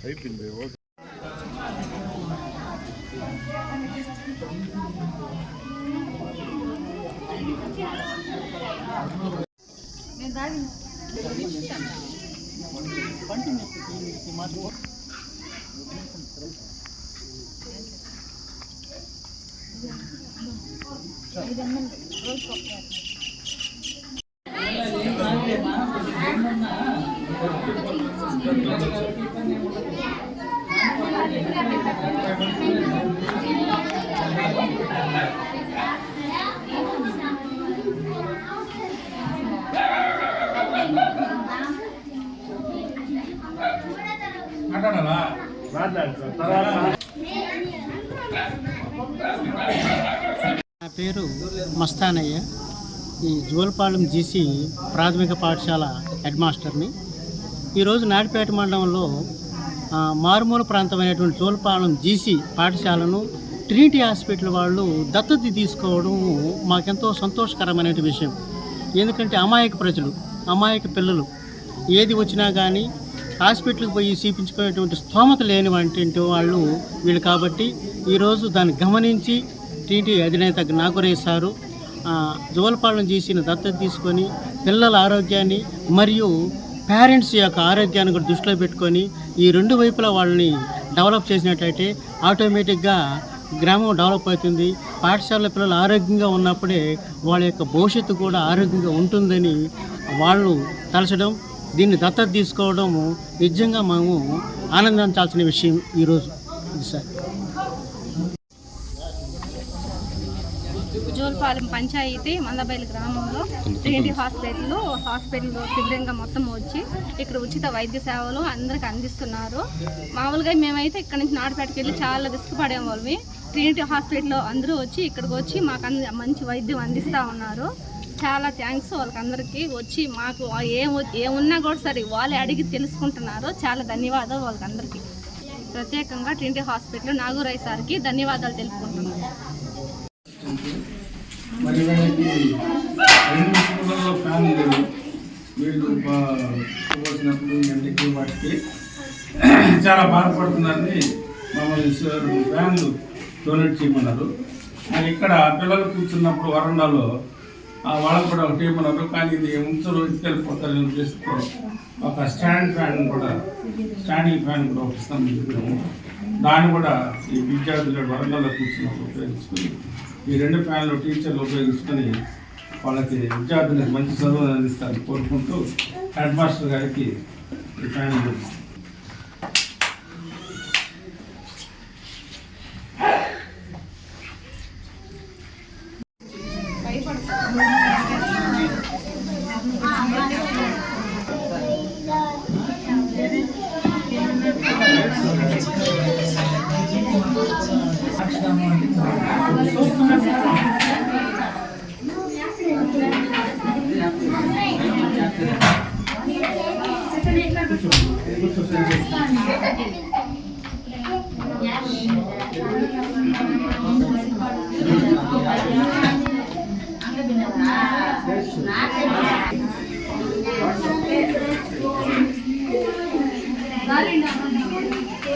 అయిపోయింది okay Thank you. ಇದನ್ನು role ಮಾತಾಡಲ್ಲ ಮಾತಾಡ್ತಾರೆ నా పేరు మస్తానయ్య. ఈ జోలపాలెం జీసీ ప్రాథమిక పాఠశాల హెడ్ మాస్టర్ని ఈరోజు నాడిపేట మండలంలో మారుమూల ప్రాంతమైనటువంటి జోలపాలెం జీసీ పాఠశాలను ట్రినిటీ హాస్పిటల్ వాళ్ళు దత్తత తీసుకోవడం మాకెంతో సంతోషకరమైన విషయం. ఎందుకంటే అమాయక ప్రజలు అమాయక పిల్లలు ఏది వచ్చినా కానీ హాస్పిటల్కి పోయి చూపించుకునేటువంటి స్తోమత లేని వంటి వాళ్ళు వీళ్ళు కాబట్టి ఈరోజు దాన్ని గమనించి టీటీ అధినేత నాగరేష్ సారు చేసిన దత్తత తీసుకొని పిల్లల ఆరోగ్యాన్ని మరియు పేరెంట్స్ యొక్క ఆరోగ్యాన్ని కూడా దృష్టిలో పెట్టుకొని ఈ రెండు వైపులా వాళ్ళని డెవలప్ చేసినట్లయితే ఆటోమేటిక్గా గ్రామం డెవలప్ అవుతుంది. పాఠశాల పిల్లలు ఆరోగ్యంగా ఉన్నప్పుడే వాళ్ళ యొక్క భవిష్యత్తు కూడా ఆరోగ్యంగా ఉంటుందని వాళ్ళు తలచడం దీన్ని దత్తత తీసుకోవడం నిజంగా మనము ఆనందించాల్సిన విషయం ఈరోజు. సార్. జోల్పాలెం పంచాయతీ మందబైలు గ్రామంలో ట్రినిటీ హాస్పిటల్లో హాస్పిటల్లో శిబిరంగా మొత్తం వచ్చి ఇక్కడ ఉచిత వైద్య సేవలు అందరికి అందిస్తున్నారు. మామూలుగా మేమైతే ఇక్కడ నుంచి నాడుపేటకి వెళ్ళి చాలా రిస్క్ పడేవాళ్ళవి ట్రినిటీ హాస్పిటల్లో అందరూ వచ్చి ఇక్కడికి వచ్చి మాకు అంద మంచి వైద్యం అందిస్తూ ఉన్నారు. చాలా థ్యాంక్స్ వాళ్ళకందరికీ. వచ్చి మాకు ఏం ఏమున్నా కూడా సరే వాళ్ళే అడిగి తెలుసుకుంటున్నారు. చాలా ధన్యవాదాలు వాళ్ళకందరికీ. ప్రత్యేకంగా ట్రినిటీ హాస్పిటల్ నాగూరయ్య సార్కి ధన్యవాదాలు తెలుపుకుంటున్నాను. మరి వీళ్ళకి రెండు స్కూళ్ళలో ఫ్యాన్ లేవు వీళ్ళు వచ్చినప్పుడు ఎండకి వాటికి చాలా బాధపడుతున్నారని మమ్మల్ని సార్ ఫ్యాన్లు డొనేట్ చేయమన్నారు. మరి ఇక్కడ పిల్లలు కూర్చున్నప్పుడు వరండాలో వాళ్ళకు కూడా ఒక టీం ఉన్నారు. కానీ ఇది ఉంచరు వెళ్ళిపోతారని చేస్తే ఒక స్టాండ్ ఫ్యాన్ కూడా స్టాండింగ్ ఫ్యాన్ కూడా ఒక ఇస్తాం దాన్ని కూడా ఈ విద్యార్థులు వరంగల్లో కూర్చున్నప్పుడు ఉపయోగించుకొని ఈ రెండు ఫ్యాన్లు టీచర్లు ఉపయోగించుకొని వాళ్ళకి విద్యార్థులకు మంచి చదువులు అందిస్తారని కోరుకుంటూ హెడ్ మాస్టర్ గారికి ఈ ఫ్యాన్ చూపిస్తాను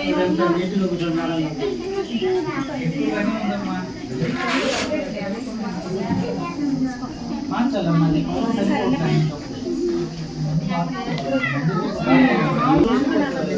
ఇదంతా నీటిలో కూర్చున్నారని మార్చాలమ్మా అది కవర్ సరిపోతుంది.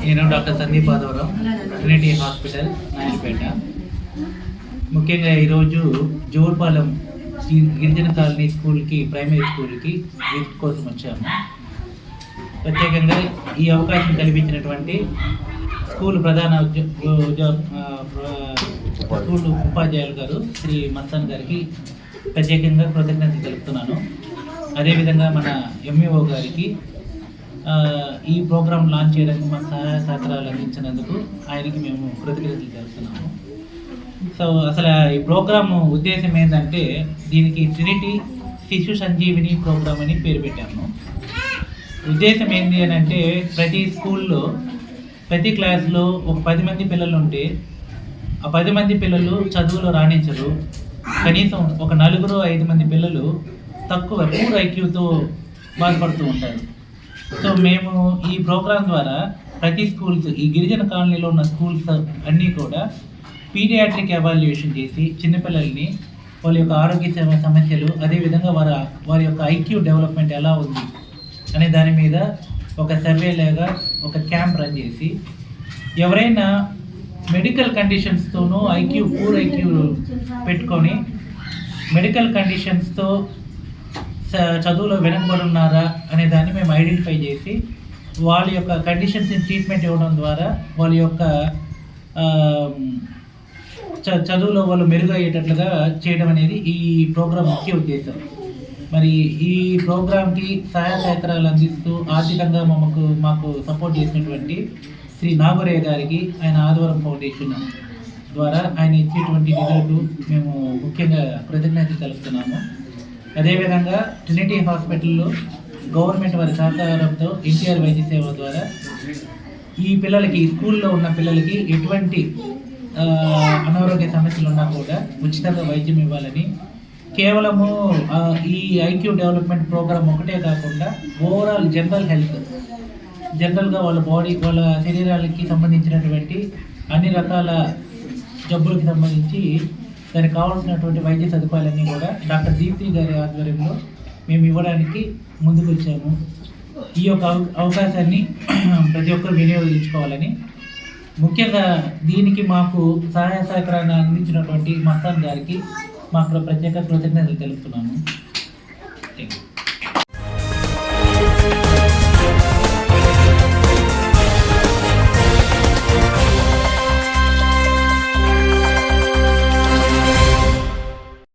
నేను doctor Sandeep Adavaram Trinity hospital Naidupeta ముఖ్యంగా ఈరోజు జోర్పాలెం గి- గిరిజన కాలనీ స్కూల్కి ప్రైమరీ స్కూల్కి విజిట్ కోసం వచ్చాము. ప్రత్యేకంగా ఈ అవకాశం కల్పించినటువంటి స్కూల్ ప్రధాన స్కూల్ ఉపాధ్యాయులు గారు శ్రీ మస్తాన్ గారికి ప్రత్యేకంగా కృతజ్ఞత తెలుపుతున్నాను. అదేవిధంగా మన ఎంఈఓ గారికి ఈ ప్రోగ్రాం లాంచ్ చేయడానికి మాకు సహాయ సహకారాలు అందించినందుకు ఆయనకి మేము కృతజ్ఞతలు తెలుపుతున్నాము. సో అసలు ఈ ప్రోగ్రాము ఉద్దేశం ఏంటంటే దీనికి ట్రినిటీ శిశు సంజీవిని ప్రోగ్రామ్ అని పేరు పెట్టాము. ఉద్దేశం ఏంటి అని అంటే ప్రతి స్కూల్లో ప్రతి క్లాస్లో ఒక పది మంది పిల్లలు ఉంటే ఆ పది మంది పిల్లలు చదువులో రాణించరు. కనీసం ఒక నలుగురు ఐదు మంది పిల్లలు తక్కువ పూర్ ఐక్యూతో బాధపడుతూ ఉంటారు. సో మేము ఈ ప్రోగ్రాం ద్వారా ప్రతి స్కూల్స్ ఈ గిరిజన కాలనీలో ఉన్న స్కూల్స్ అన్నీ కూడా పీడియాట్రిక్ ఎవాల్యుయేషన్ చేసి చిన్నపిల్లల్ని వాళ్ళ యొక్క ఆరోగ్య సేవ సమస్యలు అదేవిధంగా వారి వారి యొక్క ఐక్యూ డెవలప్మెంట్ ఎలా ఉంది అనే దాని మీద ఒక సర్వే లాగా ఒక క్యాంప్ రన్ చేసి ఎవరైనా మెడికల్ కండిషన్స్తోనూ ఐక్యూ పూర్ ఐక్యూ పెట్టుకొని మెడికల్ కండిషన్స్తో చదువులో వెనకబడి ఉన్నారా అనే దాన్ని మేము ఐడెంటిఫై చేసి వాళ్ళ యొక్క కండిషన్స్ని ట్రీట్మెంట్ ఇవ్వడం ద్వారా వాళ్ళ యొక్క చ- చదువులో వాళ్ళు మెరుగయ్యేటట్లుగా చేయడం అనేది ఈ ప్రోగ్రాం ముఖ్య ఉద్దేశం. మరి ఈ ప్రోగ్రాంకి సహాయ సహకారాలు అందిస్తూ ఆర్థికంగా మాకు మాకు సపోర్ట్ చేసినటువంటి శ్రీ నాగరయ్య గారికి ఆయన ఆదివారం ఫౌండేషన్ ద్వారా ఆయన ఇచ్చేటువంటి నిధులకు మేము ముఖ్యంగా కృతజ్ఞత తెలుపుతున్నాము. అదేవిధంగా ట్రినిటీ హాస్పిటల్లో గవర్నమెంట్ వారి సహకారంతో ఎన్టీఆర్ వైద్య సేవ ద్వారా ఈ పిల్లలకి స్కూల్లో ఉన్న పిల్లలకి ఎటువంటి అనారోగ్య సమస్యలు ఉన్నా కూడా ఉచితంగా వైద్యం ఇవ్వాలని కేవలము ఈ ఐక్యూ డెవలప్మెంట్ ప్రోగ్రామ్ ఒకటే కాకుండా ఓవరాల్ జనరల్ హెల్త్ జనరల్గా వాళ్ళ బాడీ వాళ్ళ శరీరాలకి సంబంధించినటువంటి అన్ని రకాల జబ్బులకి సంబంధించి దానికి కావాల్సినటువంటి వైద్య సదుపాయాలన్నీ కూడా డాక్టర్ దీప్తి గారి ఆధ్వర్యంలో మేము ఇవ్వడానికి ముందుకు వచ్చాము ఈ యొక్క అవ- అవకాశాన్ని ప్రతి ఒక్కరు వినియోగించుకోవాలని. ముఖ్యంగా దీనికి మాకు సహాయ సహకారాన్ని అందించినటువంటి మస్తాన్ గారికి మాకు ప్రత్యేక కృతజ్ఞతలు తెలుపుతున్నాము. Thank you